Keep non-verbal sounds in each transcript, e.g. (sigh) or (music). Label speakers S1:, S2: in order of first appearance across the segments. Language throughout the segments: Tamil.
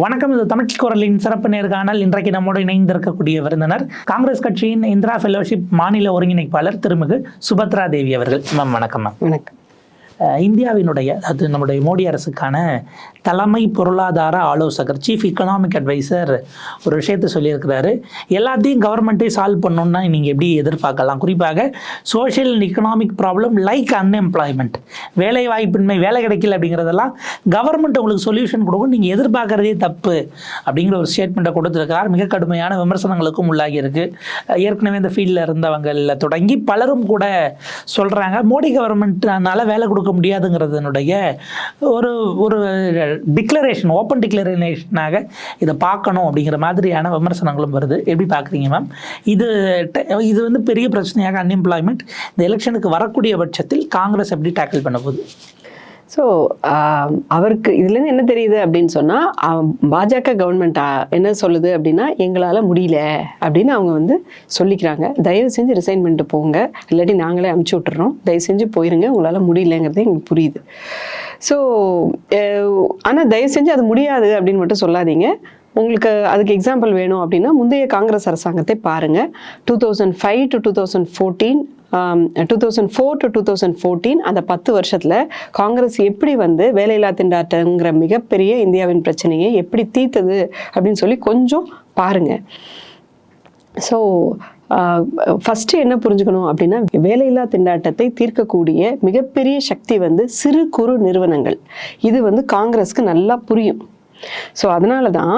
S1: வணக்கம் இது தமிழ் குரலின் சிறப்பு நேர்காணல். இன்றைக்கு நம்மோடு இணைந்திருக்கக்கூடிய விருந்தினர் காங்கிரஸ் கட்சியின் இந்திரா ஃபெலோஷிப் மாநில ஒருங்கிணைப்பாளர் திருமிகு சுபத்ரா தேவி அவர்கள். மேம் வணக்கம் மேம்.
S2: வணக்கம்.
S1: இந்தியாவினுடைய அது நம்முடைய மோடி அரசுக்கான தலைமை பொருளாதார ஆலோசகர் சீஃப் எக்கனாமிக் அட்வைசர் ஒரு விஷயத்தை சொல்லியிருக்கிறாரு. எல்லாத்தையும் கவர்மெண்ட்டே சால்வ் பண்ணணும்னா நீங்கள் எப்படி எதிர்பார்க்கலாம்? குறிப்பாக social and economic problem like unemployment வேலை வாய்ப்பின்மை வேலை கிடைக்கல அப்படிங்கிறதெல்லாம் கவர்மெண்ட் உங்களுக்கு சொல்யூஷன் கொடுக்கும். நீங்கள் எதிர்பார்க்கறதே தப்பு அப்படிங்கிற ஒரு ஸ்டேட்மெண்ட்டை கொடுத்துருக்கிறார். மிக கடுமையான விமர்சனங்களுக்கும் உள்ளாகி இருக்கு. ஏற்கனவே இந்த ஃபீல்டில் இருந்தவங்களில் தொடங்கி பலரும் கூட சொல்கிறாங்க மோடி கவர்மெண்ட்னால வேலை கொடுக்க முடியாதுங்கிறதுனுடைய ஒரு ஒரு டிக்ளரேஷன் ஓப்பன் டிக்ளரேஷனாக இதை பார்க்கணும் அப்படிங்கிற மாதிரியான விமர்சனங்களும் வருது. எப்படி பார்க்குறீங்க மேம் இது இது வந்து பெரிய பிரச்சனையாக அன்எம்ப்ளாய்மெண்ட் இந்த எலெக்ஷனுக்கு வரக்கூடிய பட்சத்தில் காங்கிரஸ் எப்படி டேக்கிள் பண்ண போகுது?
S2: ஸோ um, அவருக்கு இதுலேருந்து என்ன தெரியுது அப்படின்னு சொன்னால் பாஜக கவர்மெண்ட் என்ன சொல்லுது அப்படின்னா எங்களால் முடியல அப்படின்னு அவங்க வந்து சொல்லிக்கிறாங்க. தயவு செஞ்சு ரிசைன் பண்ணிட்டு போங்க. இல்லாட்டி நாங்களே அமுச்சு விட்டுறோம். தயவு செஞ்சு போயிருங்க. உங்களால் முடியலங்கிறது எங்களுக்கு புரியுது. ஸோ ஆனால் தயவு செஞ்சு அது முடியாது அப்படின்னு மட்டும் சொல்லாதீங்க. உங்களுக்கு அதுக்கு எக்ஸாம்பிள் வேணும் அப்படின்னா முந்தைய காங்கிரஸ் அரசாங்கத்தை பாருங்கள் two thousand five to two thousand fourteen two thousand four to two thousand fourteen அந்த பத்து வருஷத்தில் காங்கிரஸ் எப்படி வந்து வேலையில்லா திண்டாட்டங்கிற மிகப்பெரிய இந்தியாவின் பிரச்சனையை எப்படி தீர்த்தது அப்படின்னு சொல்லி கொஞ்சம் பாருங்கள் ஸோ ஃபஸ்ட்டு uh, என்ன புரிஞ்சுக்கணும் அப்படின்னா வேலையில்லா திண்டாட்டத்தை தீர்க்கக்கூடிய மிகப்பெரிய சக்தி வந்து சிறு குறு நிறுவனங்கள். இது வந்து காங்கிரஸ்க்கு நல்லா புரியும். ஸோ அதனால தான்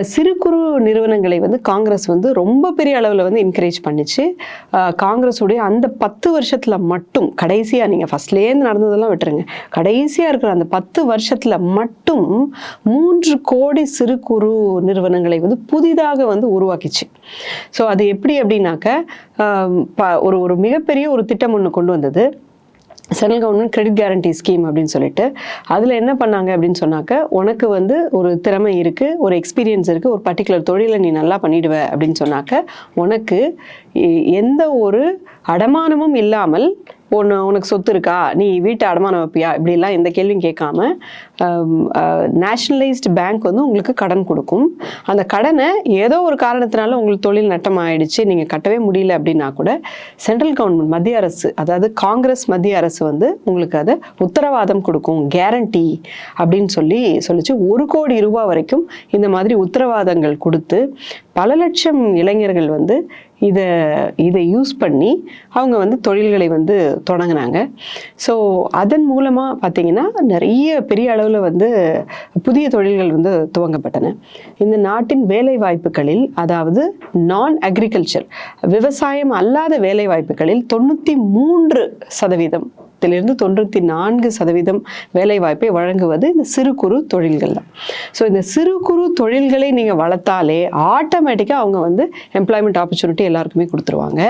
S2: சிறு குறு நிறுவனங்களை வந்து காங்கிரஸ் வந்து ரொம்ப பெரிய அளவில் வந்து என்கரேஜ் பண்ணிச்சு. காங்கிரஸுடைய அந்த பத்து வருஷத்தில் மட்டும் கடைசியாக நீங்கள் ஃபஸ்ட்லேருந்து நடந்ததெல்லாம் விட்டுருங்க. கடைசியாக இருக்கிற அந்த பத்து வருஷத்தில் மட்டும் மூன்று கோடி சிறு குறு நிறுவனங்களை வந்து புதிதாக வந்து உருவாக்கிச்சு. ஸோ அது எப்படி அப்படின்னாக்க ப- ஒரு ஒரு மிகப்பெரிய ஒரு திட்டம் ஒன்று கொண்டு வந்தது. Central government credit guarantee scheme அப்படின்னு சொல்லிட்டு அதில் என்ன பண்ணாங்க அப்படின்னு சொன்னாக்க உனக்கு வந்து ஒரு திறமை இருக்குது ஒரு எக்ஸ்பீரியன்ஸ் இருக்குது ஒரு பர்டிகுலர் தொழிலை நீ நல்லா பண்ணிடுவ அப்படின்னு சொன்னாக்க உனக்கு எ- எந்த ஒரு அடமானமும் இல்லாமல் ஒன்று உனக்கு சொத்து இருக்கா? நீ வீட்டை அடமானம் வைப்பியா? இப்படிலாம் எந்த கேள்வியும் கேட்காம நேஷ்னலைஸ்டு பேங்க் வந்து உங்களுக்கு கடன் கொடுக்கும். அந்த கடனை ஏதோ ஒரு காரணத்தினால உங்களுக்கு தொழில் நட்டம் ஆயிடுச்சு நீங்கள் கட்டவே முடியல அப்படின்னா கூட சென்ட்ரல் கவர்மெண்ட் மத்திய அரசு அதாவது காங்கிரஸ் மத்திய அரசு வந்து உங்களுக்கு அதை உத்தரவாதம் கொடுக்கும் கேரண்டி அப்படின்னு சொல்லி சொல்லிச்சு. ஒரு கோடி ரூபாய் வரைக்கும் இந்த மாதிரி உத்தரவாதங்கள் கொடுத்து பல லட்சம் இளைஞர்கள் வந்து இதை இதை யூஸ் பண்ணி அவங்க வந்து தொழில்களை வந்து தொடங்கினாங்க. ஸோ அதன் மூலமாக பார்த்திங்கன்னா நிறைய பெரிய அளவில் வந்து புதிய தொழில்கள் வந்து துவங்கப்பட்டன. இந்த நாட்டின் வேலை வாய்ப்புகளில் அதாவது நான் அக்ரிகல்ச்சர் விவசாயம் அல்லாத வேலை வாய்ப்புகளில் தொண்ணூற்றி மூன்று சதவீதம் இருந்து தொண்ணூற்றி நான்கு சதவீதம் வேலைவாய்ப்பை வழங்குவது இந்த சிறு குறு தொழில்கள் தான். ஸோ இந்த சிறு குறு தொழில்களை நீங்கள் வளர்த்தாலே ஆட்டோமேட்டிக்காக அவங்க வந்து எம்ப்ளாய்மெண்ட் ஆப்பர்ச்சுனிட்டி எல்லாருக்குமே கொடுத்துருவாங்க.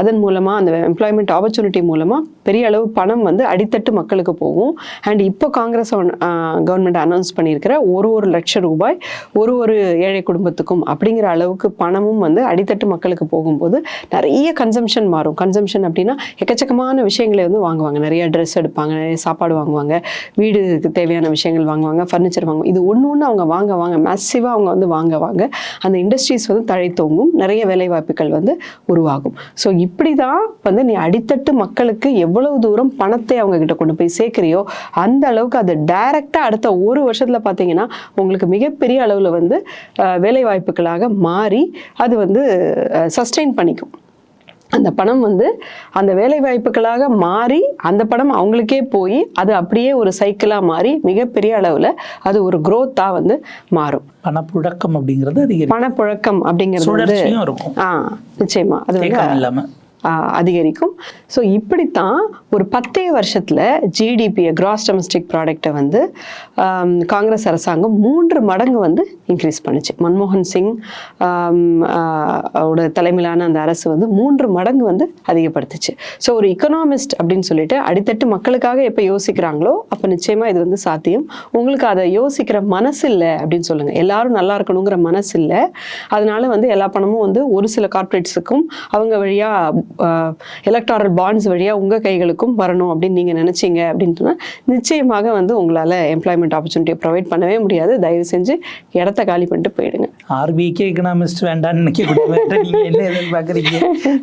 S2: அதன் மூலமாக அந்த எம்ப்ளாய்மெண்ட் ஆப்பர்ச்சுனிட்டி மூலமாக பெரிய அளவு பணம் வந்து அடித்தட்டு மக்களுக்கு போகும். அண்ட் இப்போ காங்கிரஸ் கவர்மெண்ட் அனௌன்ஸ் பண்ணியிருக்கிற ஒரு ஒரு லட்சம் ரூபாய் ஒரு ஒரு ஏழை குடும்பத்துக்கும் அப்படிங்கிற அளவுக்கு பணமும் வந்து அடித்தட்டு மக்களுக்கு போகும்போது நிறைய கன்சம்ஷன் மாறும். கன்சம்ஷன் அப்படின்னா எக்கச்சக்கமான விஷயங்களை வந்து வாங்குவாங்க. நிறைய நிறைய ட்ரெஸ் எடுப்பாங்க நிறைய சாப்பாடு வாங்குவாங்க வீடுக்கு தேவையான விஷயங்கள் வாங்குவாங்க ஃபர்னிச்சர் வாங்குவாங்க. இது ஒன்று ஒன்று அவங்க வாங்க வாங்க மேசிவாக அவங்க வந்து வாங்க வாங்க அந்த இண்டஸ்ட்ரீஸ் வந்து தழைத்தோங்கும் நிறைய வேலைவாய்ப்புகள் வந்து உருவாகும். ஸோ இப்படி தான் வந்து நீ அடித்தட்டு மக்களுக்கு எவ்வளவு தூரம் பணத்தை அவங்க கிட்ட கொண்டு போய் சேர்க்குறியோ அந்த அளவுக்கு அது டைரெக்டாக அடுத்த ஒரு வருஷத்தில் பார்த்தீங்கன்னா உங்களுக்கு மிகப்பெரிய அளவில் வந்து வேலைவாய்ப்புகளாக மாறி அது வந்து சஸ்டெயின் பண்ணிக்கும். அந்த பணம் வந்து அந்த வேலை வாய்ப்புகளாக மாறி அந்த பணம் அவங்களுக்கே போய் அது அப்படியே ஒரு சைக்கிளாக மாறி மிகப்பெரிய அளவில் அது ஒரு growth-ஆ வந்து மாறும்.
S1: பணப்புழக்கம் அப்படிங்கிறது
S2: பணப்புழக்கம் அப்படிங்கிறது ஆ நிச்சயமா. அது வந்து அதிகரிக்கும். ஸோ இப்படித்தான் ஒரு பத்தே வருஷத்தில் ஜிடிபியை கிராஸ் டொமஸ்டிக் ப்ராடக்டை வந்து காங்கிரஸ் அரசாங்கம் மூன்று மடங்கு வந்து இன்க்ரீஸ் பண்ணுச்சு. மன்மோகன் சிங் ஆம், ஓட தலைமையிலான அந்த அரசு வந்து மூன்று மடங்கு வந்து அதிகப்படுத்துச்சு. ஸோ ஒரு இக்கனாமிஸ்ட் அப்படின்னு சொல்லிட்டு அடித்தட்டு மக்களுக்காக எப்போ யோசிக்கிறாங்களோ அப்போ நிச்சயமாக இது வந்து சாத்தியம். உங்களுக்கு அதை யோசிக்கிற மனசு இல்லை அப்படின்னு சொல்லுங்கள் எல்லாரும் நல்லா இருக்கணுங்கிற மனசு இல்லை அதனால வந்து எல்லா பணமும் வந்து ஒரு சில கார்ப்பரேட்ஸுக்கும் அவங்க வழியாக எலக்ட்ராரல் பாண்ட்ஸ் வழியாக உங்கள் கைகளுக்கும் வரணும் அப்படின்னு நீங்கள் நினச்சிங்க அப்படின்னு சொன்னால் நிச்சயமாக வந்து உங்களால் எம்ப்ளாய்மெண்ட் ஆப்பர்ச்சுனிட்டியை ப்ரொவைட் பண்ணவே முடியாது. தயவு செஞ்சு இடத்த காலி பண்ணிட்டு போயிடுங்க.
S1: ஆர்பிஐக்கே எக்கனாமிஸ்ட் வேண்டான்னு நினைக்கக்கூடிய நீங்கள் என்ன எதிர்பார்க்குறீங்க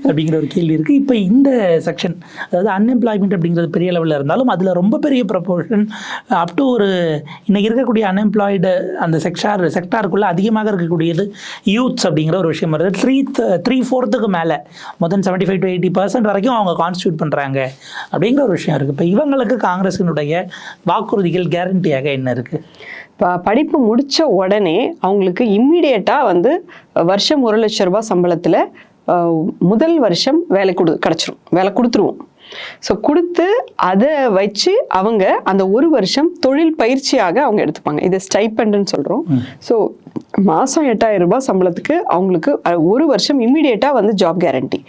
S1: அப்படிங்கிற ஒரு கேள்வி இருக்குது இப்போ இந்த செக்ஷன் அதாவது அன்எம்ப்ளாய்மெண்ட் அப்படிங்கிறது பெரிய லெவலில் இருந்தாலும் அதில் ரொம்ப பெரிய ப்ரப்போர்ஷன் அப் டு ஒரு இன்னைக்கு இருக்கக்கூடிய அன்எம்ப்ளாய்டு அந்த செக்டார் செக்டாருக்குள்ளே அதிகமாக இருக்கக்கூடியது யூத்ஸ் அப்படிங்கிற ஒரு விஷயம் வருது. த்ரீ த்ரீ ஃபோர்த்துக்கு மேலே மொத்தம் seventy five to eighty percent வரைக்கும் அவங்க கான்ஸ்டியூட் பண்ணுறாங்க அப்படிங்கிற ஒரு விஷயம் இருக்குது இப்போ இவங்களுக்கு காங்கிரஸினுடைய வாக்குறுதிகள் கேரண்டியாக என்ன இருக்குது
S2: இப்போ படிப்பு முடித்த உடனே அவங்களுக்கு இம்மிடியட்டாக வந்து வருஷம் ஒரு லட்ச ரூபாய் சம்பளத்தில் முதல் வருஷம் வேலை கொடு கிடச்சிரும். வேலை கொடுத்துருவோம். ஸோ கொடுத்து அதை வச்சு அவங்க அந்த ஒரு வருஷம் தொழில் பயிற்சியாக அவங்க எடுத்துப்பாங்க. இது ஸ்டைப்பண்டுன்னு சொல்கிறோம் ஸோ மாதம் எட்டாயிரம் ரூபாய் சம்பளத்துக்கு அவங்களுக்கு ஒரு வருஷம் இம்மிடியேட்டாக வந்து ஜாப் கேரண்டி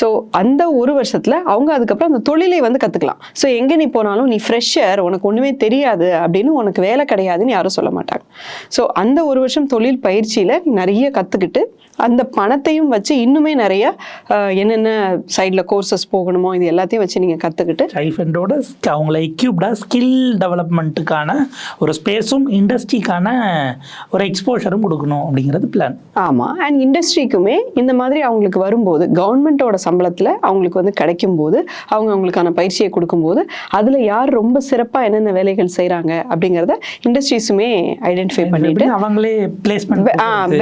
S2: ஸோ அந்த ஒரு வருஷத்தில் அவங்க அதுக்கப்புறம் அந்த தொழிலை வந்து கற்றுக்கலாம் ஸோ எங்கே நீ போனாலும் நீ ஃப்ரெஷர் உனக்கு ஒன்றுமே தெரியாது அப்படின்னு உனக்கு வேலை கிடையாதுன்னு யாரும் சொல்ல மாட்டாங்க. ஸோ அந்த ஒரு வருஷம் தொழில் பயிற்சியில் நிறைய கற்றுக்கிட்டு அந்த பணத்தையும் வச்சு இன்னுமே நிறைய என்னென்ன சைடில் கோர்சஸ் போகணுமோ இது எல்லாத்தையும் வச்சு நீங்கள் கற்றுக்கிட்டு
S1: ஸ்டைஃபண்டோட அவங்கள எக்யூப்டாக ஸ்கில் டெவலப்மெண்ட்டுக்கான ஒரு ஸ்பேஸும் இண்டஸ்ட்ரிக்கான ஒரு எக்ஸ்போஷரும் கொடுக்கணும் அப்படிங்கிறது பிளான்
S2: ஆமாம் அண்ட் இண்டஸ்ட்ரிக்குமே இந்த மாதிரி அவங்களுக்கு வரும்போது கவர்மெண்ட்டோட சம்பளத்தில் அவங்களுக்கு வந்து கிடைக்கும் போது அவங்க அவங்களுக்கான பயிற்சியை கொடுக்கும்போது அதில் யார் ரொம்ப சிறப்பாக என்னென்ன வேலைகள் செய்கிறாங்க அப்படிங்கிறத இண்டஸ்ட்ரீஸுமே ஐடென்டிஃபை பண்ணிட்டு
S1: அவங்களே பிளேஸ்மெண்ட்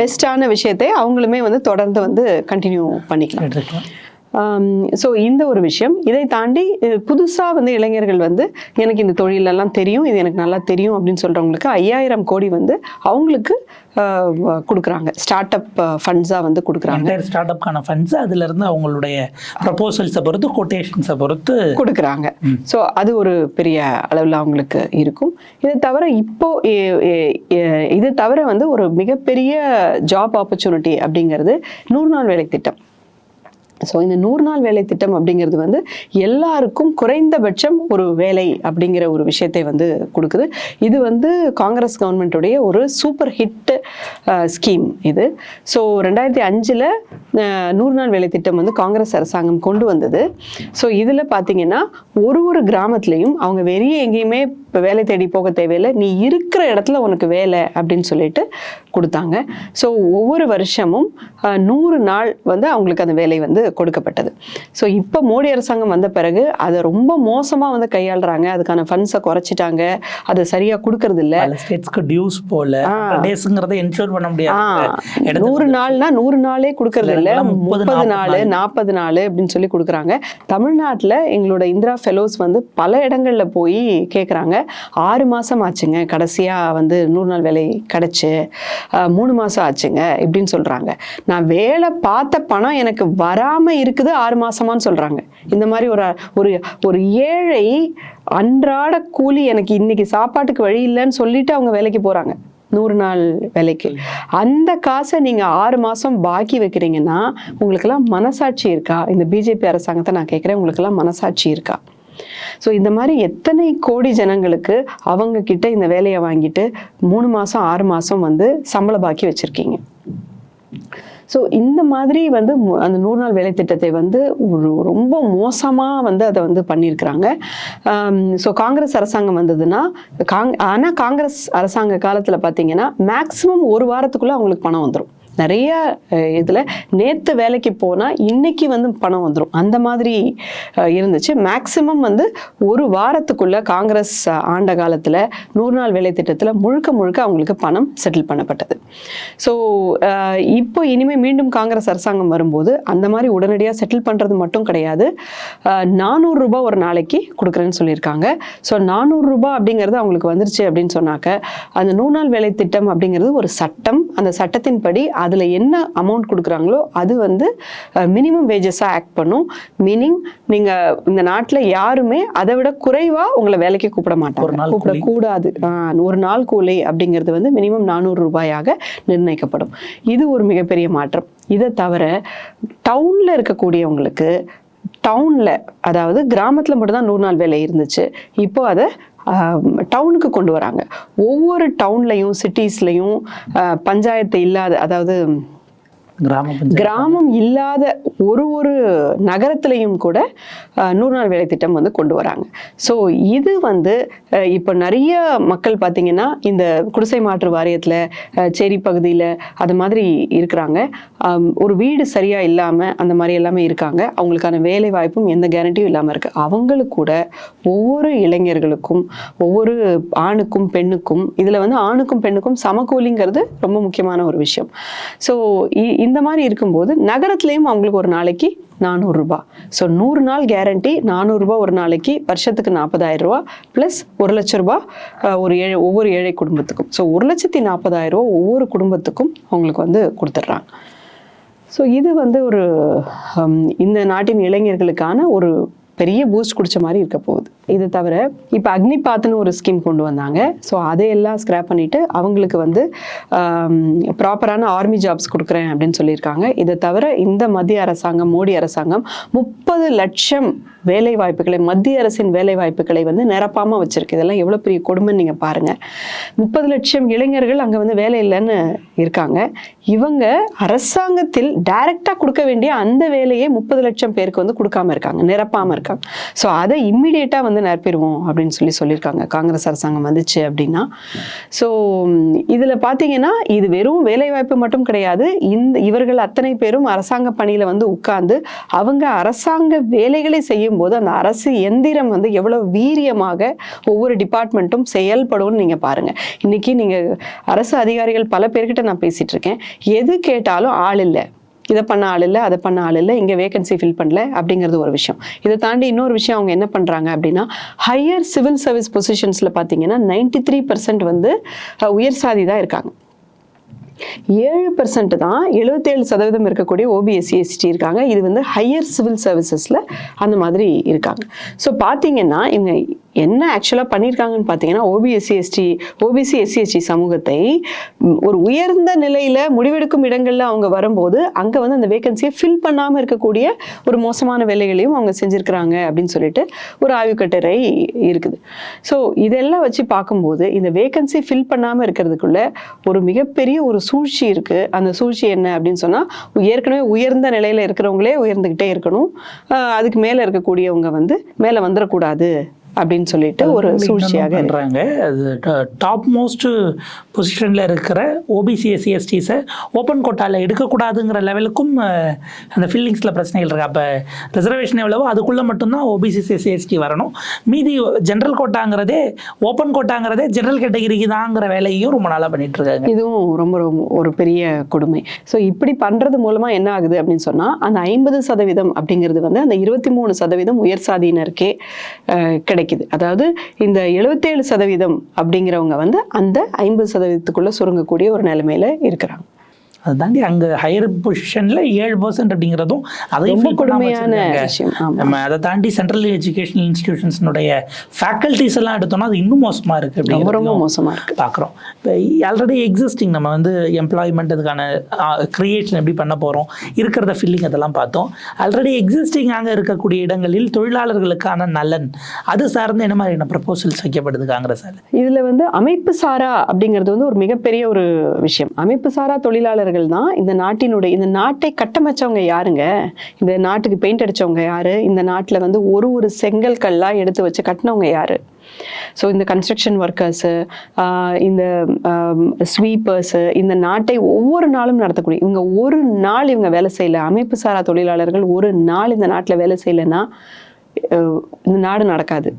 S2: பெஸ்ட்டான விஷயத்தை அவங்களுமே வந்து தொடர்ந்து வந்து கண்டினியூ பண்ணிக்கலாம். ஸோ இந்த ஒரு விஷயம். இதை தாண்டி புதுசாக வந்து இளைஞர்கள் வந்து எனக்கு இந்த தொழிலெல்லாம் தெரியும் இது எனக்கு நல்லா தெரியும் அப்படின்னு சொல்கிறவங்களுக்கு ஐயாயிரம் கோடி வந்து அவங்களுக்கு கொடுக்குறாங்க. ஸ்டார்ட் அப் ஃபண்ட்ஸாக வந்து கொடுக்குறாங்க.
S1: ஸ்டார்ட் அப்கான ஃபண்ட்ஸ் அதுலேருந்து அவங்களுடைய ப்ரப்போசல்ஸை பொறுத்து கொட்டேஷன்ஸை பொறுத்து
S2: கொடுக்குறாங்க. ஸோ அது ஒரு பெரிய அளவில் அவங்களுக்கு இருக்கும். இதை தவிர இப்போ இது தவிர வந்து ஒரு மிகப்பெரிய ஜாப் ஆப்பர்ச்சுனிட்டி அப்படிங்கிறது நூறு நாள் வேலை திட்டம். ஸோ இந்த நூறு நாள் வேலை திட்டம் அப்படிங்கிறது வந்து எல்லாருக்கும் குறைந்தபட்சம் ஒரு வேலை அப்படிங்கிற ஒரு விஷயத்தை வந்து கொடுக்குது. இது வந்து காங்கிரஸ் கவர்மெண்ட்டுடைய ஒரு சூப்பர் ஹிட் ஸ்கீம் இது. ஸோ ரெண்டாயிரத்தி அஞ்சில் நூறு நாள் வேலை திட்டம் வந்து காங்கிரஸ் அரசாங்கம் கொண்டு வந்தது. ஸோ இதில் பார்த்தீங்கன்னா ஒரு ஒரு கிராமத்துலேயும் அவங்க வெளியே எங்கேயுமே இப்போ வேலை தேடி போக தேவையில்லை. நீ இருக்கிற இடத்துல உனக்கு வேலை அப்படின்னு சொல்லிட்டு கொடுத்தாங்க. ஸோ ஒவ்வொரு வருஷமும் நூறு நாள் வந்து அவங்களுக்கு அந்த வேலை வந்து கொடுக்கப்பட்டது. ஸோ இப்போ மோடி அரசாங்கம் வந்த பிறகு அதை ரொம்ப மோசமாக வந்து கையாளுறாங்க. அதுக்கான ஃபண்ட்ஸை குறைச்சிட்டாங்க. அதை சரியாக கொடுக்கறது இல்ல
S1: ஸ்டேட்ஸ்க்கு டியூஸ் போல டேஸுங்கிறத என்ஷூர் பண்ண முடியாது.
S2: நூறு நாள்னா நூறு நாளே கொடுக்கறது இல்ல
S1: முப்பது,
S2: நாள். நாற்பது நாள் அப்படின்னு சொல்லி கொடுக்குறாங்க. தமிழ்நாட்டுல எங்களோட இந்திரா ஃபெலோஸ் வந்து பல இடங்கள்ல போய் கேக்குறாங்க. ஆறு மாசம் ஆச்சுங்க. கடைசியா வந்து நூறு நாள் வேலை கிடைச்சு. மூணு மாசம் ஆச்சுங்க இப்படின்னு சொல்றாங்க. நான் வேலை பார்த்த பணம் எனக்கு வராம இருக்குது ஆறு மாசமான்னு சொல்றாங்க. இந்த மாதிரி ஒரு ஒரு ஒரு ஏழை அன்றாட கூலி எனக்கு இன்னைக்கு சாப்பாட்டுக்கு வழி இல்லைன்னு சொல்லிட்டு அவங்க வேலைக்கு போறாங்க. நூறு நாள் வேலைக்கு. அந்த காசை நீங்க ஆறு மாசம் பாக்கி வைக்கிறீங்கன்னா உங்களுக்கெல்லாம் மனசாட்சி இருக்கா? இந்த பிஜேபி அரசாங்கத்தை நான் கேட்குறேன் உங்களுக்கெல்லாம் மனசாட்சி இருக்கா? ஸோ இந்த மாதிரி எத்தனை கோடி ஜனங்களுக்கு அவங்க கிட்ட இந்த வேலையை வாங்கிட்டு மூணு மாசம் ஆறு மாசம் வந்து சம்பள பாக்கி வச்சிருக்கீங்க. ஸோ இந்த மாதிரி வந்து அந்த நூறு நாள் வேலை திட்டத்தை வந்து ஒரு ரொம்ப மோசமாக வந்து அதை வந்து பண்ணியிருக்கிறாங்க. ஸோ காங்கிரஸ் அரசாங்கம் வந்ததுன்னா காங் ஆனால் காங்கிரஸ் அரசாங்க காலத்தில் பார்த்தீங்கன்னா மேக்ஸிமம் ஒரு வாரத்துக்குள்ளே அவங்களுக்கு பணம் வந்துடும் நிறைய இதில் நேற்று வேலைக்கு போனால் இன்னைக்கு வந்து பணம் வந்துடும் அந்த மாதிரி இருந்துச்சு. மேக்சிமம் வந்து ஒரு வாரத்துக்குள்ள காங்கிரஸ் ஆண்ட காலத்தில் நூறு நாள் வேலை திட்டத்தில் முழுக்க முழுக்க அவங்களுக்கு பணம் செட்டில் பண்ணப்பட்டது. ஸோ இப்போ இனிமேல் மீண்டும் காங்கிரஸ் அரசாங்கம் வரும்போது அந்த மாதிரி உடனடியாக செட்டில் பண்ணுறது மட்டும் கிடையாது. நானூறு ரூபாய் ஒரு நாளைக்கு கொடுக்குறேன்னு சொல்லியிருக்காங்க. ஸோ நானூறுரூபா அப்படிங்கிறது அவங்களுக்கு வந்துருச்சு அப்படின்னு சொன்னாக்க அந்த நூறு நாள் வேலை திட்டம் அப்படிங்கிறது ஒரு சட்டம். அந்த சட்டத்தின்படி அதில் என்ன அமௌண்ட் கொடுக்குறாங்களோ அது வந்து மினிமம் வேஜஸாக ஆக்ட் பண்ணும். மீனிங் நீங்கள் இந்த நாட்டில் யாருமே அதை விட குறைவாக உங்களை வேலைக்கு கூப்பிட மாட்டாங்க. கூப்பிடக்கூடாது ஒரு நாள் கூலி அப்படிங்கிறது வந்து மினிமம் நானூறு ரூபாயாக நிர்ணயிக்கப்படும். இது ஒரு மிகப்பெரிய மாற்றம். இதை தவிர டவுனில் இருக்கக்கூடியவங்களுக்கு டவுனில் அதாவது கிராமத்தில் மட்டும்தான் நூறு நாள் வேலை இருந்துச்சு. இப்போ அதை டவுனுக்கு கொண்டு வராங்க. ஒவ்வொரு டவுன்லையும் சிட்டிஸ்லையும் பஞ்சாயத்து இல்லாத அதாவது கிராமம் இல்லாத ஒரு ஒரு நகரத்திலையும் கூட நூறு நாள் வேலை திட்டம் வந்து கொண்டு வராங்க. ஸோ இது வந்து இப்போ நிறைய மக்கள் பார்த்தீங்கன்னா இந்த குடிசை மாற்று வாரியத்தில் சேரி பகுதியில் அது மாதிரி இருக்கிறாங்க. ஒரு வீடு சரியாக இல்லாமல் அந்த மாதிரி எல்லாமே இருக்காங்க. அவங்களுக்கான வேலை வாய்ப்பும் எந்த கேரண்டியும் இல்லாமல் இருக்குது அவங்களுக்கு கூட ஒவ்வொரு இளைஞர்களுக்கும் ஒவ்வொரு ஆணுக்கும் பெண்ணுக்கும் இதில் வந்து ஆணுக்கும் பெண்ணுக்கும் சமக்கூலிங்கிறது ரொம்ப முக்கியமான ஒரு விஷயம். ஸோ இந்த மாதிரி இருக்கும்போது நகரத்துலேயும் அவங்களுக்கு ஒரு நாளைக்கு நானூறுரூபா ஸோ நூறு நாள் கேரண்டி நானூறுரூபா ஒரு நாளைக்கு வருஷத்துக்கு நாற்பதாயிரம் ரூபா ப்ளஸ் ஒரு லட்ச ரூபா ஒரு ஏழை ஒவ்வொரு ஏழை குடும்பத்துக்கும். ஸோ ஒரு லட்சத்தி நாற்பதாயிரம் ரூபா ஒவ்வொரு குடும்பத்துக்கும் அவங்களுக்கு வந்து கொடுத்துட்றாங்க. ஸோ இது வந்து ஒரு இந்த நாட்டின் இளைஞர்களுக்கான ஒரு பெரிய பூஸ்ட் குடிச்ச மாதிரி இருக்க போகுது. இது தவிர இப்போ அக்னி பாத்துன்னு ஒரு ஸ்கீம் கொண்டு வந்தாங்க. ஸோ அதையெல்லாம் ஸ்க்ராப் பண்ணிட்டு அவங்களுக்கு வந்து ப்ராப்பரான ஆர்மி ஜாப்ஸ் கொடுக்குறேன் அப்படின்னு சொல்லியிருக்காங்க. இதை தவிர இந்த மத்திய அரசாங்கம் மோடி அரசாங்கம் முப்பது லட்சம் வேலை வாய்ப்புகளை மத்திய அரசின் வேலை வாய்ப்புகளை வந்து நிரப்பாமல் வச்சிருக்கு. இதெல்லாம் எவ்வளோ பெரிய கொடுமைன்னு நீங்கள் பாருங்கள் முப்பது லட்சம் இளைஞர்கள் அங்கே வந்து வேலை இல்லைன்னு இருக்காங்க. இவங்க அரசாங்கத்தில் டைரக்டாக கொடுக்க வேண்டிய அந்த வேலையை முப்பது லட்சம் பேருக்கு வந்து கொடுக்காம இருக்காங்க. நிரப்பாமல் இருக்காங்க. ஸோ அதை இம்மிடியேட்டாக வந்து நிரப்பிடுவோம் அப்படின்னு சொல்லி சொல்லியிருக்காங்க. காங்கிரஸ் அரசாங்கம் வந்துச்சு அப்படின்னா. ஸோ இதில் பார்த்தீங்கன்னா இது வெறும் வேலைவாய்ப்பு மட்டும் கிடையாது. இந்த இவர்கள் அத்தனை பேரும் அரசாங்க பணியில் வந்து உட்கார்ந்து அவங்க அரசாங்க வேலைகளை செய்யும்போது அந்த அரசு எந்திரம் வந்து எவ்வளோ வீரியமாக ஒவ்வொரு டிபார்ட்மெண்ட்டும் செயல்படும்னு நீங்கள் பாருங்கள் இன்னைக்கு நீங்கள் அரசு அதிகாரிகள் பல பேர்கிட்ட நான் பேசிகிட்டு இருக்கேன். எது கேட்டாலும் ஆள் இல்லை. இதை பண்ண ஆள் இல்லை அதை பண்ண ஆள் இல்லை இங்கே வேகன்சி ஃபில் பண்ணல அப்படிங்கிறது ஒரு விஷயம். இதை தாண்டி இன்னொரு விஷயம் அவங்க என்ன பண்ணுறாங்க அப்படின்னா ஹையர் சிவில் சர்வீஸ் பொசிஷன்ஸில் பார்த்தீங்கன்னா நைன்டி த்ரீ பர்சன்ட் வந்து உயர் சாதி தான் இருக்காங்க. ஏழு பர்சன்ட் தான் எழுபத்தேழு சதவீதம் இருக்கக்கூடிய ஓபிஎஸ்சி எஸ்டி இருக்காங்க. இது வந்து ஹையர் சிவில் சர்வீசஸில் அந்த மாதிரி இருக்காங்க. ஸோ பார்த்தீங்கன்னா இவங்க என்ன ஆக்சுவலாக பண்ணியிருக்காங்கன்னு பார்த்தீங்கன்னா OBSC ST OBC SC ST சமூகத்தை ஒரு உயர்ந்த நிலையில் முடிவெடுக்கும் இடங்களில் அவங்க வரும்போது அங்கே வந்து அந்த வேகன்சியை ஃபில் பண்ணாமல் இருக்கக்கூடிய ஒரு மோசமான வேலைகளையும் அவங்க செஞ்சுருக்கிறாங்க அப்படின்னு சொல்லிட்டு ஒரு ஆய்வுக்கட்டுரை இருக்குது. ஸோ இதெல்லாம் வச்சு பார்க்கும்போது இந்த வேகன்சி ஃபில் பண்ணாமல் இருக்கிறதுக்குள்ள ஒரு மிகப்பெரிய ஒரு சூழ்ச்சி இருக்குது அந்த சூழ்ச்சி என்ன அப்படின்னு சொன்னால் ஏற்கனவே உயர்ந்த நிலையில் இருக்கிறவங்களே உயர்ந்துக்கிட்டே இருக்கணும். அதுக்கு மேலே இருக்கக்கூடியவங்க வந்து மேலே வந்துடக்கூடாது அப்படின்னு சொல்லிட்டு ஒரு சூழ்ச்சியாக.
S1: பண்றாங்க. அது டாப் மோஸ்ட் பொசிஷன்ல இருக்கிற ஓபிசி எஸ்சி எஸ்டிஸை ஓப்பன் கோட்டால எடுக்கக்கூடாதுங்கிற லெவலுக்கும் அந்த ஃபில்லிங்ஸில் பிரச்சனைகள் இருக்கு. அப்போ ரிசர்வேஷன் எவ்வளவோ அதுக்குள்ளே மட்டும்தான் ஓபிசி எஸ்சி எஸ்டி வரணும். மீதி ஜென்ரல் கோட்டாங்கிறதே ஓப்பன் கோட்டாங்கிறதே ஜென்ரல் கேட்டகிரிக்கு தாங்கிற வேலையும் ரொம்ப நாளாக பண்ணிட்டு இருக்காங்க.
S2: இதுவும் ரொம்ப ரொம்ப ஒரு பெரிய கொடுமை. ஸோ இப்படி பண்ணுறது மூலமாக என்ன ஆகுது அப்படின்னு சொன்னால் அந்த ஐம்பது சதவீதம் அப்படிங்கிறது வந்து அந்த இருபத்தி மூணு சதவீதம் உயர் சாதியினருக்கே அஹ், கிடைக்குது. அதாவது இந்த எழுபத்தேழு சதவீதம் அப்படிங்கிறவங்க வந்து அந்த ஐம்பது சதவீதத்துக்குள்ளே சுருங்கக்கூடிய ஒரு நிலைமையில இருக்கிறாங்க.
S1: அது தாண்டி அங்கே ஹையர் பொசிஷனில் ஏழு பர்சன்ட் அப்படிங்கிறதும் அதையும்
S2: கொடுமையான.
S1: நம்ம அதை தாண்டி சென்ட்ரல் எஜுகேஷனல் இன்ஸ்டிடியூஷன்ஸ்னுடைய ஃபேக்கல்ட்டிஸ் எல்லாம் எடுத்தோம்னா அது இன்னும் மோசமாக இருக்குது
S2: ரொம்ப ரொம்ப
S1: அப்படிங்கிறதையும்
S2: மோசமா இருக்கு.
S1: பார்க்குறோம் இப்போ ஆல்ரெடி எக்ஸிஸ்டிங் நம்ம வந்து எம்ப்ளாய்மெண்ட் அதுக்கான க்ரியேஷன் எப்படி பண்ண போகிறோம் இருக்கிறத ஃபில்லிங் அதெல்லாம் பார்த்தோம். ஆல்ரெடி எக்ஸிஸ்டிங் அங்கே இருக்கக்கூடிய இடங்களில் தொழிலாளர்களுக்கான நலன் அது சார்ந்து என்ன மாதிரியான ப்ரப்போசல்ஸ் வைக்கப்படுது காங்கிரஸால்
S2: இதுல வந்து அமைப்பு சாரா அப்படிங்கிறது வந்து ஒரு மிகப்பெரிய ஒரு விஷயம். அமைப்பு சாரா தொழிலாளர்கள் தான் இந்த நாட்டினுடைய இந்த நாட்டை கட்டமைச்சவங்க யாருங்க? இந்த நாட்டுக்கு பெயிண்ட் அடிச்சவங்க யாரு? இந்த நாட்டுல வந்து ஒரு ஒரு செங்கல் கல்லா எடுத்து வச்சு கட்டினவங்க யாரு? ஸோ இந்த கன்ஸ்ட்ரக்ஷன் ஒர்க்கர்ஸு இந்த ஸ்வீப்பர்ஸு இந்த நாட்டை ஒவ்வொரு நாளும் நடத்தக்கூடிய இவங்க ஒரு நாள் இவங்க வேலை செய்யல. அமைப்பு சாரா தொழிலாளர்கள் ஒரு நாள் இந்த நாட்டில் வேலை செய்யலைன்னா இந்த நாடு நடக்காது.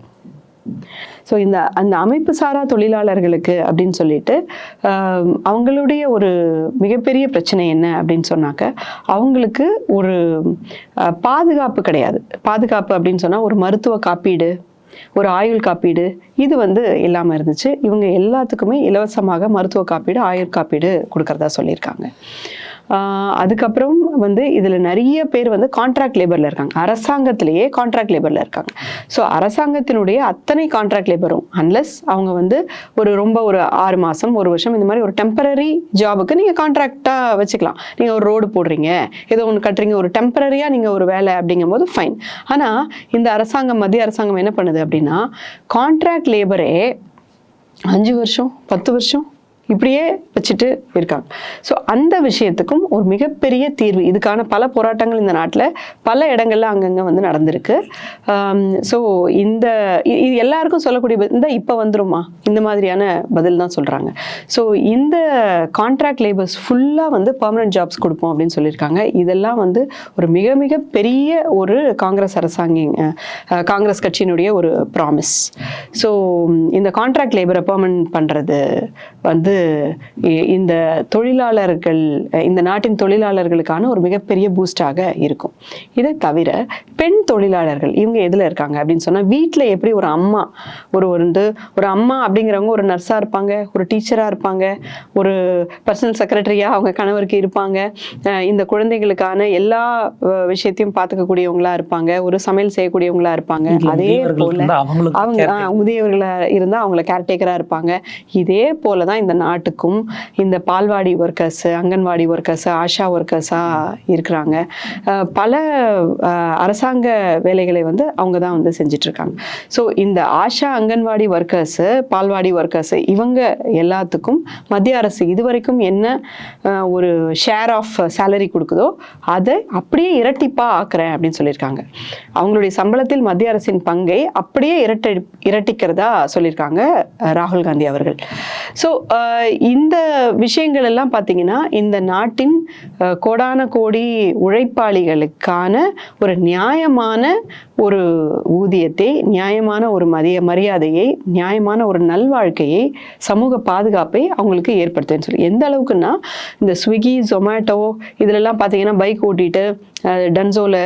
S2: ஸோ இந்த அந்த அமைப்பு சாரா தொழிலாளர்களுக்கு அப்படின்னு சொல்லிட்டு அவங்களுடைய ஒரு மிகப்பெரிய பிரச்சனை என்ன அப்படின்னு சொன்னாக்க அவங்களுக்கு ஒரு பாதுகாப்பு கிடையாது. பாதுகாப்பு அப்படின்னு சொன்னால் ஒரு மருத்துவ காப்பீடு ஒரு ஆயுள் காப்பீடு இது வந்து இல்லாமல் இருந்துச்சு. இவங்க எல்லாத்துக்குமே இலவசமாக மருத்துவ காப்பீடு ஆயுள் காப்பீடு கொடுக்கறதா சொல்லியிருக்காங்க. அதுக்கப்புறம் வந்து இதில் நிறைய பேர் வந்து கான்ட்ராக்ட் லேபரில் இருக்காங்க. அரசாங்கத்திலேயே கான்ட்ராக்ட் லேபரில் இருக்காங்க. ஸோ அரசாங்கத்தினுடைய அத்தனை கான்ட்ராக்ட் லேபரும் அன்லஸ் அவங்க வந்து ஒரு ரொம்ப ஒரு ஆறு மாதம் ஒரு வருஷம் இந்த மாதிரி ஒரு டெம்பரரி ஜாபுக்கு நீங்கள் கான்ட்ராக்டாக வச்சுக்கலாம். நீங்கள் ஒரு ரோடு போடுறீங்க ஏதோ ஒன்று கட்டுறீங்க ஒரு டெம்பரரியாக நீங்கள் ஒரு வேலை அப்படிங்கும்போது ஃபைன் ஆனால் இந்த அரசாங்கம் மத்திய அரசாங்கம் என்ன பண்ணுது அப்படின்னா கான்ட்ராக்ட் லேபரே அஞ்சு வருஷம் பத்து வருஷம் இப்படியே வச்சுட்டு இருக்காங்க. ஸோ அந்த விஷயத்துக்கும் ஒரு மிகப்பெரிய தீர்வு. இதுக்கான பல போராட்டங்கள் இந்த நாட்டில் பல இடங்கள்ல அங்கங்கே வந்து நடந்திருக்கு. ஸோ இந்த இது எல்லாருக்கும் சொல்லக்கூடிய இந்த இப்போ வந்துருமா? இந்த மாதிரியான பதில் தான் சொல்கிறாங்க ஸோ இந்த கான்ட்ராக்ட் லேபர்ஸ் ஃபுல்லாக வந்து பர்மனன்ட் ஜாப்ஸ் கொடுப்போம் அப்படின்னு சொல்லியிருக்காங்க. இதெல்லாம் வந்து ஒரு மிக மிக பெரிய ஒரு காங்கிரஸ் அரசாங்க காங்கிரஸ் கட்சியினுடைய ஒரு ப்ராமிஸ் ஸோ இந்த கான்ட்ராக்ட் லேபரை பர்மனன்ட் பண்ணுறது வந்து இந்த தொழிலாளர்கள் இந்த நாட்டின் தொழிலாளர்களுக்கான ஒரு மிகப்பெரிய பூஸ்டாக இருக்கும். இதை தவிர பெண் தொழிலாளர்கள் இவங்க எதில் இருக்காங்க அப்படின்னு சொன்னால் வீட்டில் எப்படி ஒரு அம்மா ஒரு வந்து ஒரு அம்மா அப்படிங்கிறவங்க ஒரு நர்ஸாக இருப்பாங்க ஒரு டீச்சராக இருப்பாங்க ஒரு பர்சனல் செக்ரட்டரியாக அவங்க கணவருக்கு இருப்பாங்க இந்த குழந்தைகளுக்கான எல்லா விஷயத்தையும் பார்த்துக்கக்கூடியவங்களா இருப்பாங்க ஒரு சமையல் செய்யக்கூடியவங்களா இருப்பாங்க. அதே போல அவங்க முதியவர்களா இருந்தால் அவங்கள கேர்டேக்கராக இருப்பாங்க. இதே போல தான் இந்த நாட்டுக்கும் இந்த பால்வாடி ஒர்க்கர்ஸ் அங்கன்வாடி ஒர்க்கர்ஸ் ஆஷா ஒர்க்கர்ஸாக இருக்கிறாங்க. பல அரசாங்க வேலைகளை வந்து அவங்க தான் வந்து செஞ்சிட்ருக்காங்க. ஸோ இந்த ஆஷா அங்கன்வாடி ஒர்க்கர்ஸு பால்வாடி ஒர்க்கர்ஸு இவங்க எல்லாத்துக்கும் மத்திய அரசு இதுவரைக்கும் என்ன ஒரு ஷேர் ஆஃப் சேலரி கொடுக்குதோ அதை அப்படியே இரட்டிப்பாக ஆக்குறேன் அப்படின்னு சொல்லியிருக்காங்க. அவங்களுடைய சம்பளத்தில் மத்திய அரசின் பங்கை அப்படியே இரட்டி இரட்டிக்கிறதா சொல்லியிருக்காங்க ராகுல் காந்தி அவர்கள். ஸோ இந்த விஷயங்கள் எல்லாம் பார்த்தீங்கன்னா இந்த நாட்டின் கோடான கோடி உழைப்பாளிகளுக்கான ஒரு நியாயமான ஒரு ஊதியத்தை நியாயமான ஒரு மதிய மரியாதையை நியாயமான ஒரு நல்வாழ்க்கையை சமூக பாதுகாப்பை அவங்களுக்கு ஏற்படுத்துன்னு சொல்லி. எந்த அளவுக்குன்னா இந்த ஸ்விக்கி ஜொமேட்டோ இதிலெல்லாம் பார்த்தீங்கன்னா பைக் ஓட்டிட்டு டன்சோவில்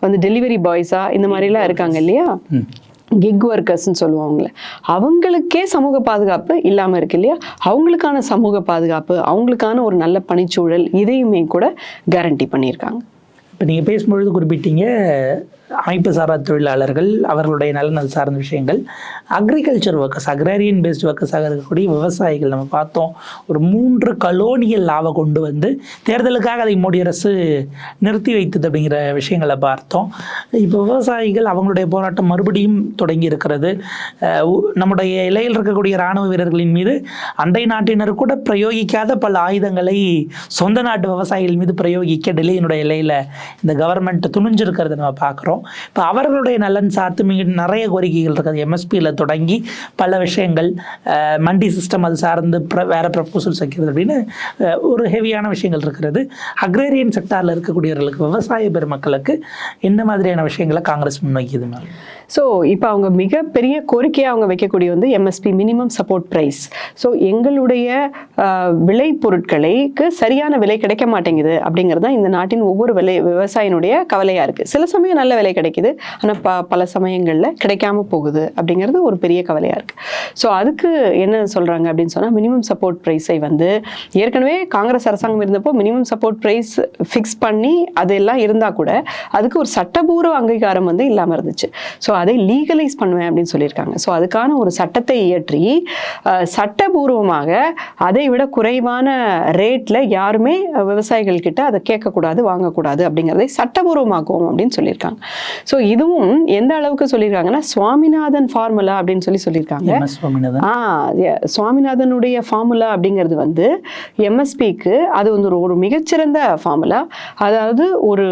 S2: வந்து டெலிவரி பாய்ஸா இந்த மாதிரிலாம் இருக்காங்க இல்லையா? கிக் ஒர்க்கர்ஸ்ன்னு சொல்லுவாங்களே அவங்களுக்கே சமூக பாதுகாப்பு இல்லாமல் இருக்கு இல்லையா? அவங்களுக்கான சமூக பாதுகாப்பு அவங்களுக்கான ஒரு நல்ல பணிச்சூழல் இதையுமே கூட கேரண்டி பண்ணியிருக்காங்க.
S1: இப்போ நீங்கள் பேசும்பொழுது குறிப்பிட்டீங்க அமைப்பு சாரா தொழிலாளர்கள் அவர்களுடைய நலன் சார்ந்த விஷயங்கள். அக்ரிகல்ச்சர் ஒர்க்கர்ஸ் அக்ரேரியன் பேஸ்ட் ஒர்க்கர்ஸாக இருக்கக்கூடிய விவசாயிகள் நம்ம பார்த்தோம். ஒரு மூன்று கலோனியல் லாவை கொண்டு வந்து தேர்தலுக்காக அதை மோடி அரசு நிறுத்தி வைத்தது அப்படிங்கிற விஷயங்களை பார்த்தோம். இப்போ விவசாயிகள் அவங்களுடைய போராட்டம் மறுபடியும் தொடங்கி இருக்கிறது. நம்முடைய இலையில் இருக்கக்கூடிய இராணுவ வீரர்களின் மீது அண்டை நாட்டினர் கூட பிரயோகிக்காத பல ஆயுதங்களை சொந்த நாட்டு விவசாயிகள் மீது பிரயோகிக்க டெல்லியினுடைய இலையில் இந்த கவர்மெண்ட் துணிஞ்சிருக்கிறத நம்ம பார்க்குறோம். இப்போ அவர்களுடைய நலன் சார்த்து மிக நிறைய கோரிக்கைகள் இருக்குது எம்எஸ்பியில் தொடங்கி பல விஷயங்கள் மண்டி சிஸ்டம் அது சார்ந்து ப்ர வேறு ப்ரப்போசல்ஸ் வைக்கிறது அப்படின்னு ஒரு ஹெவியான விஷயங்கள் இருக்கிறது. அக்ரேரியன் செக்டாரில் இருக்கக்கூடியவர்களுக்கு விவசாய பெருமக்களுக்கு என்ன மாதிரியான விஷயங்களை காங்கிரஸ் முன்வைக்குது மேம்?
S2: ஸோ இப்போ அவங்க மிகப்பெரிய கோரிக்கையாக அவங்க வைக்கக்கூடிய வந்து MSP minimum support price so எங்களுடைய ஆஹ், விளை பொருட்களுக்கு சரியான விலை கிடைக்க மாட்டேங்குது அப்படிங்கிறது தான் இந்த நாட்டின் ஒவ்வொரு விலை விவசாயினுடைய கவலையாக இருக்குது சில சமயம் நல்ல விலை கிடைக்குது. ஆனால் ப பல சமயங்களில் கிடைக்காம போகுது அப்படிங்கிறது ஒரு பெரிய கவலையாக இருக்குது ஸோ அதுக்கு என்ன சொல்கிறாங்க அப்படின்னு சொன்னால் மினிமம் சப்போர்ட் ப்ரைஸை வந்து ஏற்கனவே காங்கிரஸ் அரசாங்கம் இருந்தப்போ மினிமம் சப்போர்ட் ப்ரைஸ் ஃபிக்ஸ் பண்ணி அதெல்லாம் இருந்தால் கூட அதுக்கு ஒரு சட்டபூர்வ அங்கீகாரம் வந்து இல்லாமல் இருந்துச்சு. ஸோ அதை லீகலைஸ் பண்ணுவேன் அப்படின்னு சொல்லியிருக்காங்க. ஸோ அதுக்கான ஒரு சட்டத்தை இயற்றி சட்டபூர்வமாக அதை விட குறைவான ரேட்டில் யாருமே விவசாயிகள் கிட்ட அதை கேட்கக்கூடாது வாங்கக்கூடாது அப்படிங்கிறதை சட்டபூர்வமாக்குவோம் அப்படின்னு சொல்லியிருக்காங்க. ஸோ இதுவும் எந்த அளவுக்கு சொல்லியிருக்காங்கன்னா சுவாமிநாதன் ஃபார்முலா அப்படின்னு சொல்லி சொல்லியிருக்காங்க ஆ சுவாமிநாதனுடைய ஃபார்முலா அப்படிங்கிறது வந்து எம்எஸ்பிக்கு அது வந்து ஒரு மிகச்சிறந்த ஃபார்முலா அதாவது ஒரு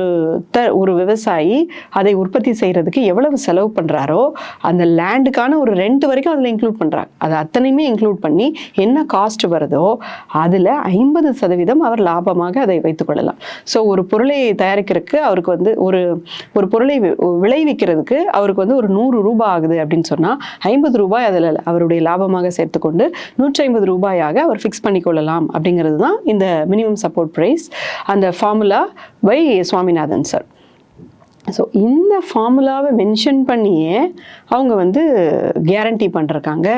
S2: த ஒரு விவசாயி அதை உற்பத்தி செய்கிறதுக்கு எவ்வளவு செலவு பண்ணுறாரோ அந்த லேண்டுக்கான ஒரு ரெண்ட் வரைக்கும் அதில் இன்க்ளூட் பண்ணுறாங்க அது அத்தனையுமே இன்க்ளூட் பண்ணி என்ன காஸ்ட் வருதோ அதில் ஐம்பது சதவீதம் அவர் லாபமாக அதை வைத்துக்கொள்ளலாம் ஸோ ஒரு பொருளை தயாரிக்கிறதுக்கு அவருக்கு வந்து ஒரு ஒரு பொருளை விளைவிக்கிறதுக்கு அவருக்கு வந்து ஒரு நூறு ரூபாய் ஆகுது அப்படின்னு சொன்னால் ஐம்பது ரூபாய் அதில் அவருடைய லாபமாக சேர்த்துக்கொண்டு நூற்றி ஐம்பது ரூபாயாக அவர் ஃபிக்ஸ் பண்ணிக்கொள்ளலாம் அப்படிங்கிறது தான் இந்த மினிமம் சப்போர்ட் ப்ரைஸ் அந்த formula by Swaminathan sir so இந்த ஃபார்முலாவை மென்ஷன் பண்ணியே அவங்க வந்து கேரண்டி பண்ணிருக்காங்க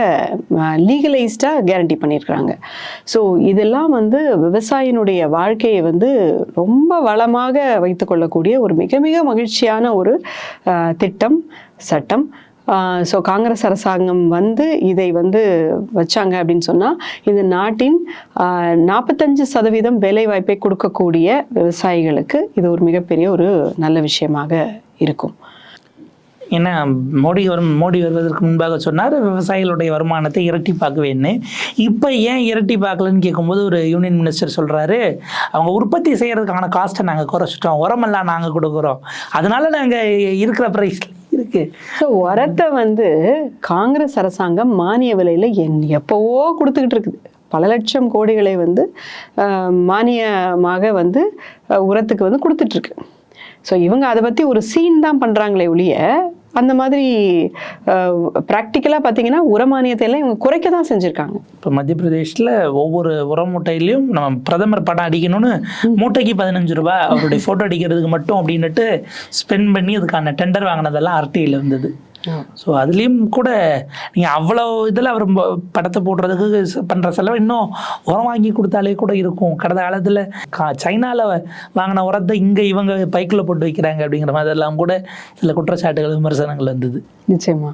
S2: லீகலைஸ்டாக கேரண்டி பண்ணியிருக்கிறாங்க. ஸோ இதெல்லாம் வந்து விவசாயினுடைய வாழ்க்கையை வந்து ரொம்ப வளமாக வைத்துக்கொள்ளக்கூடிய ஒரு மிக மிக மகிழ்ச்சியான ஒரு திட்டம் சட்டம். ஸோ காங்கிரஸ் அரசாங்கம் வந்து இதை வந்து வச்சாங்க அப்படின்னு சொன்னால் இந்த நாட்டின் நாற்பத்தஞ்சு சதவீதம் வேலைவாய்ப்பை கொடுக்கக்கூடிய விவசாயிகளுக்கு இது ஒரு மிகப்பெரிய ஒரு நல்ல விஷயமாக இருக்கும்.
S1: ஏன்னா மோடி வரும் மோடி வருவதற்கு முன்பாக சொன்னார் விவசாயிகளுடைய வருமானத்தை இரட்டிப்பாக்குவேன்னு இப்போ ஏன் இரட்டிப்பாக்கலன்னு கேட்கும்போது ஒரு யூனியன் மினிஸ்டர் சொல்கிறாரு அவங்க உற்பத்தி செய்கிறதுக்கான காஸ்ட்டை நாங்கள் குறைச்சிட்டோம் உரமெல்லாம் நாங்கள் கொடுக்குறோம். அதனால நாங்கள் இருக்கிற ப்ரைஸ் இருக்கு.
S2: ஸோ உரத்தை வந்து காங்கிரஸ் அரசாங்கம் மானிய விலையில் என் எப்போவோ கொடுத்துக்கிட்டு இருக்குது. பல லட்சம் கோடிகளை வந்து மானியமாக வந்து உரத்துக்கு வந்து கொடுத்துட்ருக்கு ஸோ இவங்க அதை பற்றி ஒரு சீன் தான் பண்ணுறாங்களே ஒழிய அந்த மாதிரி ப்ராக்டிக்கலாக பார்த்தீங்கன்னா உர மானியத்தை எல்லாம் இவங்க குறைக்க தான் செஞ்சுருக்காங்க.
S1: இப்போ மத்திய பிரதேஷில் ஒவ்வொரு உர மூட்டையிலையும் நம்ம பிரதமர் படம் அடிக்கணும்னு மூட்டைக்கு பதினஞ்சு ரூபாய் அவருடைய (laughs) ஃபோட்டோ அடிக்கிறதுக்கு மட்டும் அப்படின்னுட்டு ஸ்பெண்ட் பண்ணி அதுக்கான டெண்டர் வாங்கினதெல்லாம் ஆர்டிஐயில் இருந்தது. ஸோ அதுலேயும் கூட நீங்கள் அவ்வளோ இதில் அவர் படத்தை போடுறதுக்கு பண்ற செலவு இன்னும் உரம் வாங்கி கொடுத்தாலே கூட இருக்கும். கடந்த காலத்தில் கா சைனாவில் வாங்கின உரத்தை இங்கே இவங்க பைக்கில் போட்டு வைக்கிறாங்க அப்படிங்கிற மாதிரிலாம் கூட சில குற்றச்சாட்டுகள் விமர்சனங்கள் வந்தது.
S2: நிச்சயமா.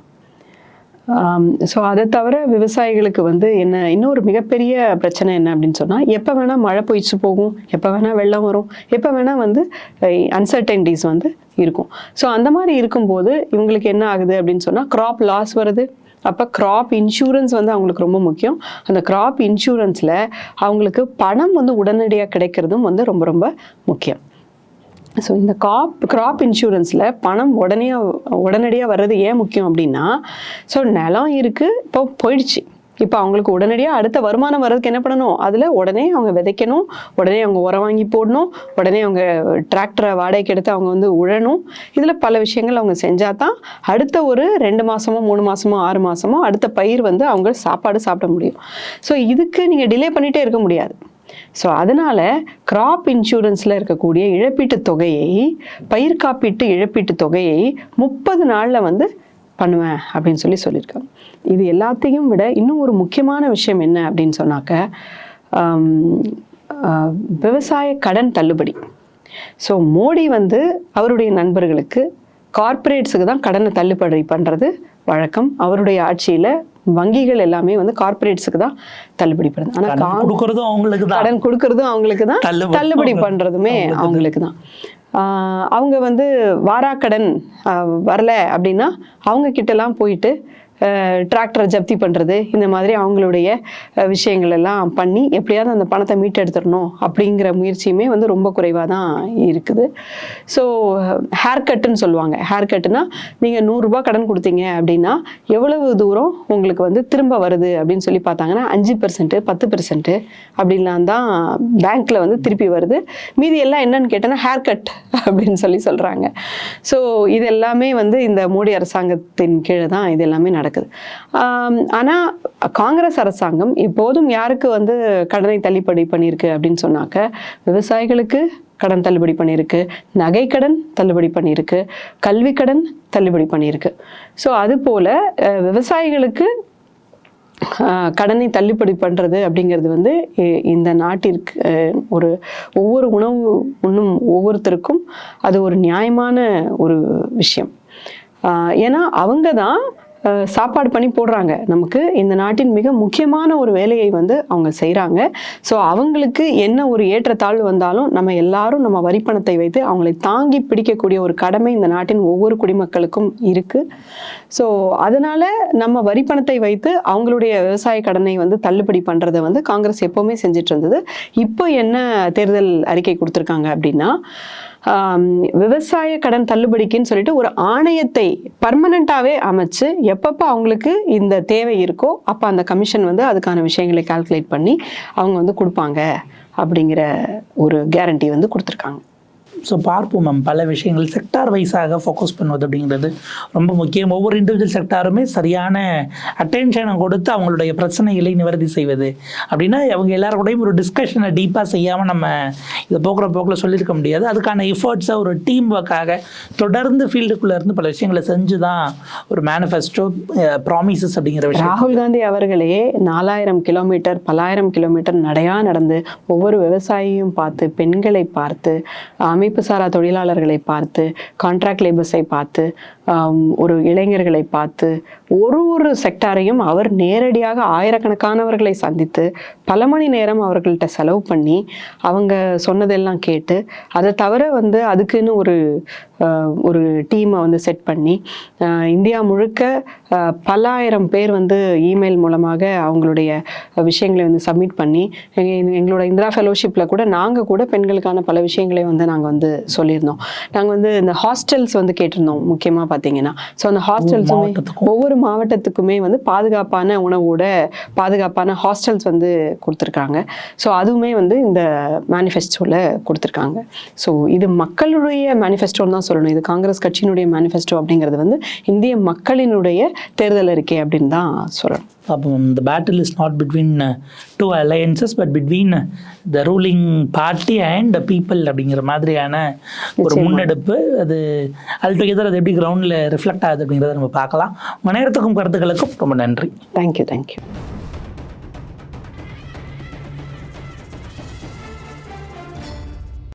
S2: ஸோ அதை தவிர விவசாயிகளுக்கு வந்து என்ன இன்னொரு மிகப்பெரிய பிரச்சனை என்ன அப்படின்னு சொன்னால் எப்போ வேணால் மழை பொய்ச்சு போகும் எப்போ வேணால் வெள்ளம் வரும் எப்போ வேணால் வந்து அன்சர்டன்டிஸ் வந்து இருக்கும். ஸோ அந்த மாதிரி இருக்கும்போது இவங்களுக்கு என்ன ஆகுது அப்படின்னு சொன்னால் க்ராப் லாஸ் வருது. அப்போ க்ராப் இன்சூரன்ஸ் வந்து அவங்களுக்கு ரொம்ப முக்கியம். அந்த க்ராப் இன்சூரன்ஸில் அவங்களுக்கு பணம் வந்து உடனடியாக கிடைக்கிறதும் வந்து ரொம்ப ரொம்ப முக்கியம். ஸோ இந்த காப் கிராப் இன்சூரன்ஸில் பணம் உடனே உடனடியாக வர்றது ஏன் முக்கியம் அப்படின்னா ஸோ நிலம் இருக்குது இப்போ போயிடுச்சு. இப்போ அவங்களுக்கு உடனடியாக அடுத்த வருமானம் வர்றதுக்கு என்ன பண்ணணும்? அதில் உடனே அவங்க விதைக்கணும் உடனே அவங்க உரம் வாங்கி போடணும் உடனே அவங்க டிராக்டரை வாடகைக்கு எடுத்து அவங்க வந்து உழணும். இதில் பல விஷயங்கள் அவங்க செஞ்சால் தான் அடுத்த ஒரு ரெண்டு மாதமோ மூணு மாதமோ ஆறு மாதமோ அடுத்த பயிர் வந்து அவங்க சாப்பாடு சாப்பிட முடியும். ஸோ இதுக்கு நீங்கள் டிலே பண்ணிகிட்டே இருக்க முடியாது. ஸோ அதனால் கிராப் இன்சூரன்ஸில் இருக்கக்கூடிய இழப்பீட்டுத் தொகையை பயிர் காப்பீட்டு இழப்பீட்டுத் தொகையை முப்பது நாளில் வந்து பண்ணுவேன் அப்படின்னு சொல்லி சொல்லியிருக்காங்க. இது எல்லாத்தையும் விட இன்னும் ஒரு முக்கியமான விஷயம் என்ன அப்படின்னு சொன்னாக்க விவசாய கடன் தள்ளுபடி. ஸோ மோடி வந்து அவருடைய நண்பர்களுக்கு கார்ப்பரேட்ஸுக்கு தான் கடனை தள்ளுபடி பண்ணுறது வழக்கம். அவருடைய ஆட்சியில் வங்கிகள் எல்லாமே வந்து கார்ப்பரேட்ஸுக்கு தான் தள்ளுபடி பண்ணுது. ஆனால்
S1: கடன் கொடுக்கறதும் அவங்களுக்கு தான்.
S2: கடன் கொடுக்கறதும் அவங்களுக்கு தான்
S1: தள்ளுபடி
S2: தள்ளுபடி
S1: அவங்களுக்கு- தான்.
S2: அவங்க வந்து வாராக்கடன் வரல அப்படின்னா அவங்க கிட்டலாம் போயிட்டு டிராக்டரை ஜப்தி பண்ணுறது இந்த மாதிரி அவங்களுடைய விஷயங்கள் எல்லாம் பண்ணி எப்படியாவது அந்த பணத்தை மீட்டெடுத்துடணும் அப்படிங்கிற முயற்சியுமே வந்து ரொம்ப குறைவாக தான் இருக்குது. ஸோ ஹேர் கட்டுன்னு சொல்லுவாங்க. ஹேர் கட்டுனா நீங்கள் நூறுரூபா கடன் கொடுத்தீங்க அப்படின்னா எவ்வளவு தூரம் உங்களுக்கு வந்து திரும்ப வருது அப்படின்னு சொல்லி பார்த்தாங்கன்னா அஞ்சு பெர்சன்ட்டு பத்து பெர்சன்ட்டு அப்படின்லாம் தான் பேங்க்கில் வந்து திருப்பி வருது. மீதி எல்லாம் என்னன்னு கேட்டேன்னா ஹேர் கட் அப்படின்னு சொல்லி சொல்கிறாங்க ஸோ இது எல்லாமே வந்து இந்த மோடி அரசாங்கத்தின் கீழே தான் இது எல்லாமே நடக்குது. ஆனால் காங்கிரஸ் அரசாங்கம் இப்போதும் யாருக்கு வந்து கடனை தள்ளுபடி பண்ணியிருக்கு அப்படின்னு சொன்னாக்க விவசாயிகளுக்கு கடன் தள்ளுபடி பண்ணியிருக்கு நகைக்கடன் தள்ளுபடி பண்ணியிருக்கு கல்விக்கடன் தள்ளுபடி பண்ணியிருக்கு. ஸோ அது போல் விவசாயிகளுக்கு ஆஹ் கடனை தள்ளுபடி பண்ணுறது அப்படிங்கிறது வந்து இந்த நாட்டிற்கு ஒரு ஒவ்வொரு உணவு உண்ணும் ஒவ்வொருத்தருக்கும் அது ஒரு நியாயமான ஒரு விஷயம். ஆஹ் ஏன்னா அவங்க தான் சாப்பாடு பண்ணி போடுறாங்க. நமக்கு இந்த நாட்டின் மிக முக்கியமான ஒரு வேலையை வந்து அவங்க செய்கிறாங்க ஸோ அவங்களுக்கு என்ன ஒரு ஏற்றத்தாழ்வு வந்தாலும் நம்ம எல்லாரும் நம்ம வரிப்பணத்தை வைத்து அவங்களை தாங்கி பிடிக்கக்கூடிய ஒரு கடமை இந்த நாட்டின் ஒவ்வொரு குடிமக்களுக்கும் இருக்குது ஸோ அதனால் நம்ம வரிப்பணத்தை வைத்து அவங்களுடைய விவசாய கடனை வந்து தள்ளுபடி பண்ணுறதை வந்து காங்கிரஸ் எப்போவுமே செஞ்சுட்டு இருந்தது. இப்போ என்ன தேர்தல் அறிக்கை கொடுத்துருக்காங்க அப்படின்னா விவசாய கடன் தள்ளுபடிக்குன்னு சொல்லிட்டு ஒரு ஆணையத்தை பர்மனண்ட்டாகவே அமைச்சு எப்பப்போ அவங்களுக்கு இந்த தேவை இருக்கோ அப்போ அந்த கமிஷன் வந்து அதுக்கான விஷயங்களை கால்குலேட் பண்ணி அவங்க வந்து கொடுப்பாங்க அப்படிங்கிற ஒரு கேரண்டி வந்து கொடுத்துருக்காங்க.
S1: ஸோ பார்ப்போம் மேம் பல விஷயங்கள் செக்டார் வைஸாக ஃபோக்கஸ் பண்ணுவது அப்படிங்கிறது ரொம்ப முக்கியம். ஒவ்வொரு இண்டிவிஜுவல் செக்டாருமே சரியான அட்டென்ஷனை கொடுத்து அவங்களுடைய பிரச்சனைகளை நிவர்த்தி செய்வது. அப்படின்னா அவங்க எல்லாரோடையும் ஒரு டிஸ்கஷனை டீப்பாக செய்யாமல் நம்ம இதை போக்குற போக்கில் சொல்லியிருக்க முடியாது. அதுக்கான எஃபர்ட்ஸை ஒரு டீம் ஒர்க்காக தொடர்ந்து ஃபீல்டுக்குள்ளே இருந்து பல விஷயங்களை செஞ்சு தான் ஒரு மேனிஃபெஸ்டோ ப்ராமிசஸ் அப்படிங்கிற விஷயம்.
S2: ராகுல் காந்தி அவர்களே நாலாயிரம் கிலோமீட்டர் பல்லாயிரம் கிலோமீட்டர் நடையாக நடந்து ஒவ்வொரு விவசாயியும் பார்த்து பெண்களை பார்த்து அமைப்பு சாரா தொழிலாளர்களை பார்த்து கான்ட்ராக்ட் லேபர்ஸை பார்த்து ஒரு இளைஞர்களை பார்த்து ஒரு ஒரு செக்டாரையும் அவர் நேரடியாக ஆயிரக்கணக்கானவர்களை சந்தித்து பல மணி நேரம் அவர்கள்ட்ட செலவு பண்ணி அவங்க சொன்னதெல்லாம் கேட்டு அதை தவிர வந்து அதுக்குன்னு ஒரு ஒரு டீமை வந்து செட் பண்ணி இந்தியா முழுக்க பல பல்லாயிரம் பேர் வந்து இமெயில் மூலமாக அவங்களுடைய விஷயங்களை வந்து சப்மிட் பண்ணி எங்களோட இந்திரா ஃபெலோஷிப்பில் கூட நாங்கள் கூட பெண்களுக்கான பல விஷயங்களை வந்து நாங்கள் வந்து சொல்லியிருந்தோம். நாங்கள் வந்து இந்த ஹாஸ்டல்ஸ் வந்து கேட்டிருந்தோம் முக்கியமாக பார்த்தீங்கன்னா ஸோ அந்த ஹாஸ்டல்ஸுமே. ஒவ்வொரு மாவட்டத்துக்குமே வந்து பாதுகாப்பான உணவோட பாதுகாப்பான ஹாஸ்டல்ஸ் வந்து கொடுத்துருக்காங்க. ஸோ அதுவுமே வந்து இந்த மேனிஃபெஸ்டோவில் கொடுத்துருக்காங்க. ஸோ இது மக்களுடைய மேனிஃபெஸ்டோன்னு தான் சொல்லணும். இது காங்கிரஸ் கட்சியினுடைய மேனிஃபெஸ்டோ அப்படிங்கிறது வந்து இந்திய மக்களினுடைய தேர்தல் அறிக்கை அப்படின்னு தான் சொல்லணும்.
S1: அப்போ இந்த battle is not between two alliances but between the ruling party and people அப்படிங்கிற மாதிரியான ஒரு. முன்னெடுப்பு. அது அது டுகெதர் அது எப்படி கிரவுண்டில் ரிஃப்ளெக்ட் ஆகுது அப்படிங்கிறத நம்ம பார்க்கலாம். நேரத்துக்கும் கருத்துக்களுக்கும் ரொம்ப நன்றி.
S2: Thank you thank you